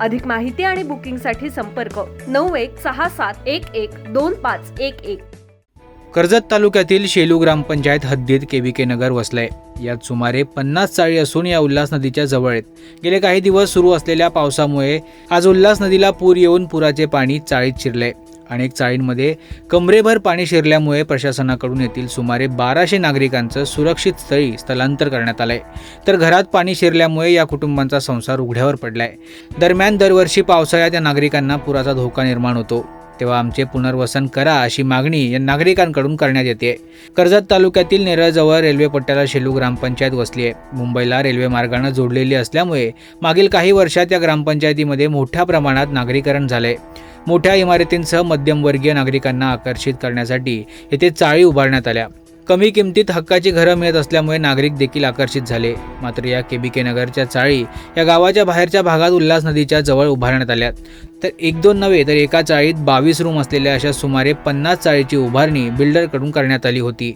अधिक माहिती आणि बुकिंगसाठी संपर्क नऊ एक सहा सात एक एक दोन पाच एक एक. कर्जत तालुक्यातील शेलू ग्रामपंचायत हद्दीत केविके नगर वसलंय. यात सुमारे पन्नास चाळी असून या उल्हास नदीच्या जवळ आहेत. गेले काही दिवस सुरू असलेल्या पावसामुळे आज उल्हास नदीला पूर येऊन पुराचे पाणी चाळीत शिरले. अनेक चाळींमध्ये कमरेभर पाणी शिरल्यामुळे प्रशासनाकडून येथील सुमारे बाराशे नागरिकांचं सुरक्षित स्थळी स्थलांतर करण्यात आलंय. तर घरात पाणी शिरल्यामुळे या कुटुंबांचा संसार उघड्यावर पडलाय. दरम्यान दरवर्षी पावसाळ्यात या नागरिकांना पुराचा धोका निर्माण होतो. तेव्हा आमचे पुनर्वसन करा अशी मागणी या नागरिकांकडून करण्यात येते. कर्जत तालुक्यातील नेरळजवळ रेल्वे पट्ट्याला शेलू ग्रामपंचायत वसली आहे. मुंबईला रेल्वे मार्गानं जोडलेली असल्यामुळे मागील काही वर्षात या ग्रामपंचायतीमध्ये मोठ्या प्रमाणात नागरीकरण झालंय. मोठ्या इमारतींसह मध्यमवर्गीय नागरिकांना आकर्षित करण्यासाठी येथे चाळी उभारण्यात आल्या. कमी किमतीत हक्काची घरं मिळत असल्यामुळे नागरिक देखील आकर्षित झाले. मात्र या केबीके नगरच्या चाळी या गावाच्या बाहेरच्या भागात उल्हास नदीच्या जवळ उभारण्यात आल्या तर एक दोन नव्हे तर एका चाळीत बावीस रूम असलेल्या अशा सुमारे पन्नास चाळीची उभारणी बिल्डरकडून करण्यात आली होती.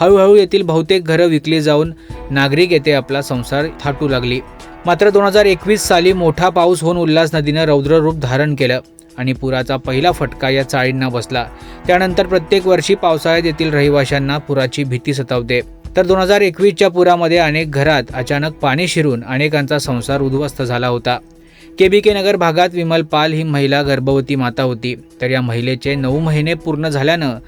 हळूहळू येथील बहुतेक घरं विकली जाऊन नागरिक येथे आपला संसार थाटू लागली. मात्र दोन हजार एकवीस साली मोठा पाऊस होऊन उल्हास नदीनं रौद्ररूप धारण केलं. आणि पुराचा पहिला फटका या चाळींना बसला. त्यानंतर प्रत्येक वर्षी पावसाळ्यात येथील रहिवाशांना पुराची भीती सतावते. तर दोन हजार एकवीसच्या पुरामध्ये अनेक घरात अचानक पाणी शिरून अनेकांचा संसार उद्ध्वस्त झाला होता. केबीके नगर भागात विमल पाल ही महिला गर्भवती माता होती. तर या महिलेचे नऊ महिने पूर्ण झाल्यानं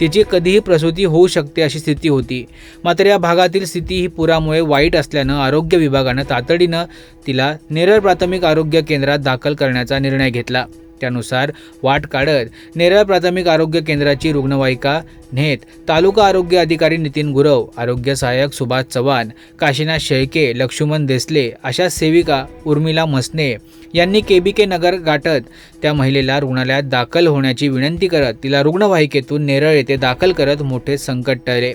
तिची कधीही प्रसूती होऊ शकते अशी स्थिती होती. मात्र या भागातील स्थिती ही पुरामुळे वाईट असल्यानं आरोग्य विभागानं तातडीनं तिला नेरळ प्राथमिक आरोग्य केंद्रात दाखल करण्याचा निर्णय घेतला. त्यानुसार वाट काढत नेरळ प्राथमिक आरोग्य केंद्राची रुग्णवाहिका नेत तालुका आरोग्य अधिकारी नितीन गुरव आरोग्य सहाय्यक सुभाष चव्हाण काशीनाथ शेळके लक्ष्मण देसले अशा सेविका उर्मिला मसने यांनी केबीके नगर गाठत त्या महिलेला रुग्णालयात दाखल होण्याची विनंती करत तिला रुग्णवाहिकेतून नेरळ येथे दाखल करत मोठे संकट टळले.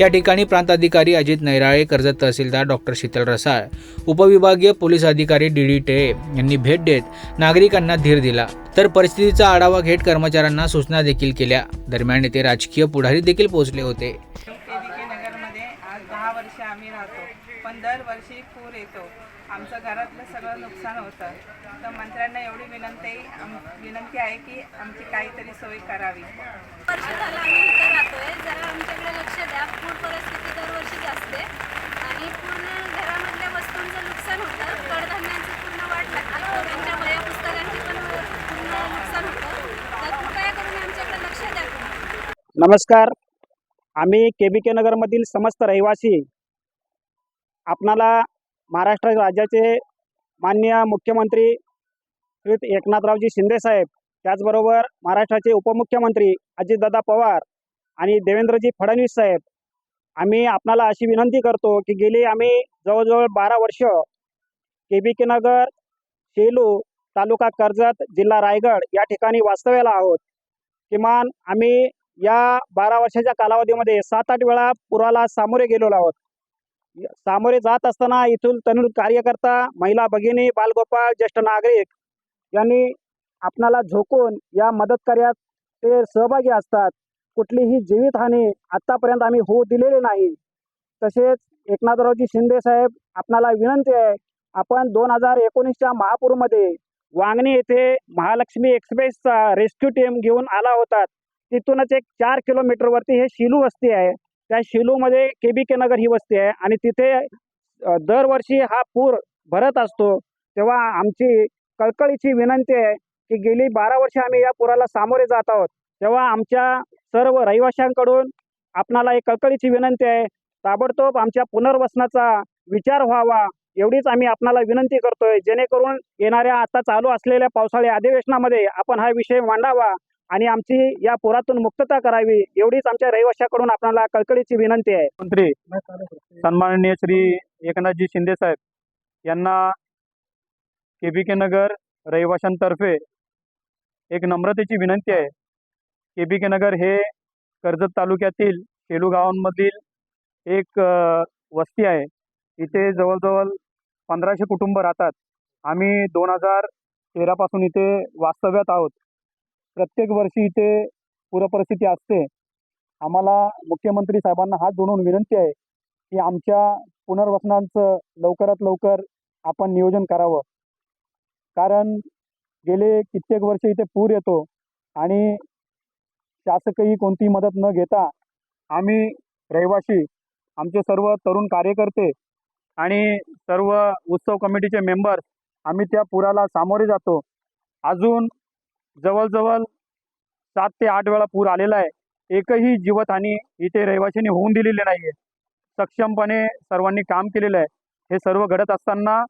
या ठिकाणी प्रांत अधिकारी अजित नैराळे कर्जत तहसीलदार डॉक्टर शीतल रसाळ उपविभागीय पोलीस अधिकारी डी डी टेळे यांनी भेट देत नागरिकांना धीर दिला. तर परिस्थितीचा आढावा घेत कर्मचाऱ्यांना सूचना देखील केल्या. दरम्यान येथे राजकीय पुढारी देखील पोहोचले होते. नगरमध्ये आज दहा वर्ष आम्ही राहतो पण दरवर्षी पूर येतो. आमचं घरातलं सगळं नुकसान होतं. तर मंत्र्यांना एवढी विनंती विनंती आहे की आमची काहीतरी सोय करावी. वर्ष झालं आम्ही इथं राहतोय. जरा आमच्याकडे लक्ष द्या. पूर परिस्थिती दरवर्षीच असते आणि पूर्ण घरामधल्या वस्तूंचं नुकसान होतं कडधान्यांची पूर्ण वाट लागते पोरांच्या वया पुस्तकांची पण पूर्ण नुकसान होतं तर कृपया करून आमच्याकडे लक्ष द्या तुम्ही नमस्कार. आम्ही के बी के नगरमधील समस्त रहिवासी आपणाला महाराष्ट्र राज्याचे माननीय मुख्यमंत्री श्री एकनाथरावजी शिंदेसाहेब त्याचबरोबर महाराष्ट्राचे उपमुख्यमंत्री अजितदादा पवार आणि देवेंद्रजी फडणवीस साहेब आम्ही आपणाला अशी विनंती करतो की गेली आम्ही जवळजवळ बारा वर्ष के बी के नगर शेलू तालुका कर्जत जिल्हा रायगड या ठिकाणी वास्तव्याला आहोत. किमान आम्ही या बारा वर्षाच्या कालावधीमध्ये सात आठ वेळा पुराला सामोरे गेलेलो आहोत. सामोरे जात असताना इथून तनु कार्यकर्ता महिला भगिनी बालगोपाळ ज्येष्ठ नागरिक यांनी आपणाला झोकून या मदत कार्यात ते सहभागी असतात. कुठलीही जीवितहानी आतापर्यंत आम्ही होऊ दिलेली नाही. तसेच एकनाथरावजी शिंदे साहेब आपणाला विनंती आहे आपण दोन हजार एकोणीसच्या महापूरमध्ये वांगणी येथे महालक्ष्मी एक्सप्रेसचा रेस्क्यू टीम घेऊन आला होता तिथूनच एक चार किलोमीटरवरती हे शिलू वस्ती आहे. त्या शिलूमध्ये के बी के नगर ही वस्ती आहे आणि तिथे दरवर्षी हा पूर भरत असतो. तेव्हा आमची कळकळीची विनंती आहे की गेली बारा वर्ष आम्ही या पुराला सामोरे जात आहोत. तेव्हा आमच्या सर्व रहिवाशांकडून आपणाला एक कळकळीची विनंती आहे. ताबडतोब आमच्या पुनर्वसनाचा विचार व्हावा. एवढीच आम्ही आपणाला विनंती करतोय. जेणेकरून येणाऱ्या आता चालू असलेल्या पावसाळी अधिवेशनामध्ये आपण हा विषय मांडावा. आणि आमची या पुरातून मुक्तता करावी एवढीच आमच्या रहिवाशाकडून आपल्याला कळकळीची विनंती आहे. मंत्री सन्माननीय श्री एकनाथजी शिंदे साहेब यांना के बी के नगर रहिवाशांतर्फे एक नम्रतेची विनंती आहे. के बी के नगर हे कर्जत तालुक्यातील शेलू गावांमधील एक वस्ती आहे. इथे जवळजवळ पंधराशे कुटुंब राहतात. आम्ही दोन हजार तेरापासून इथे वास्तव्यात आहोत. प्रत्येक वर्षी इथे पूरपरिस्थिती असते. आम्हाला मुख्यमंत्री साहेबांना हात जोडून विनंती आहे की आमच्या पुनर्वसनांचं लवकरात लवकर आपण नियोजन करावं. कारण गेले कित्येक वर्ष इथे पूर येतो आणि शासकही कोणती मदत न घेता आम्ही रहिवासी आमचे सर्व तरुण कार्यकर्ते आणि सर्व उत्सव कमिटीचे मेंबर्स आम्ही त्या पुराला सामोरे जातो. अजून जवळजवळ सात ते आठ वेळा पूर आलेला आहे. एकही जीवतहानी इथे रहिवाशांनी होऊन दिलेली नाही सक्षमपणे सर्वांनी काम केलेलं आहे. हे सर्व घडत असताना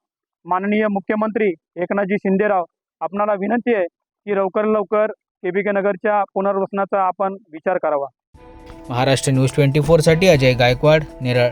माननीय मुख्यमंत्री एकनाथजी शिंदेराव आपणाला विनंती आहे की लवकर लवकर के बी के नगरच्या पुनर्वसनाचा आपण विचार करावा. महाराष्ट्र न्यूज ट्वेंटी फोरसाठी अजय गायकवाड नेरळ.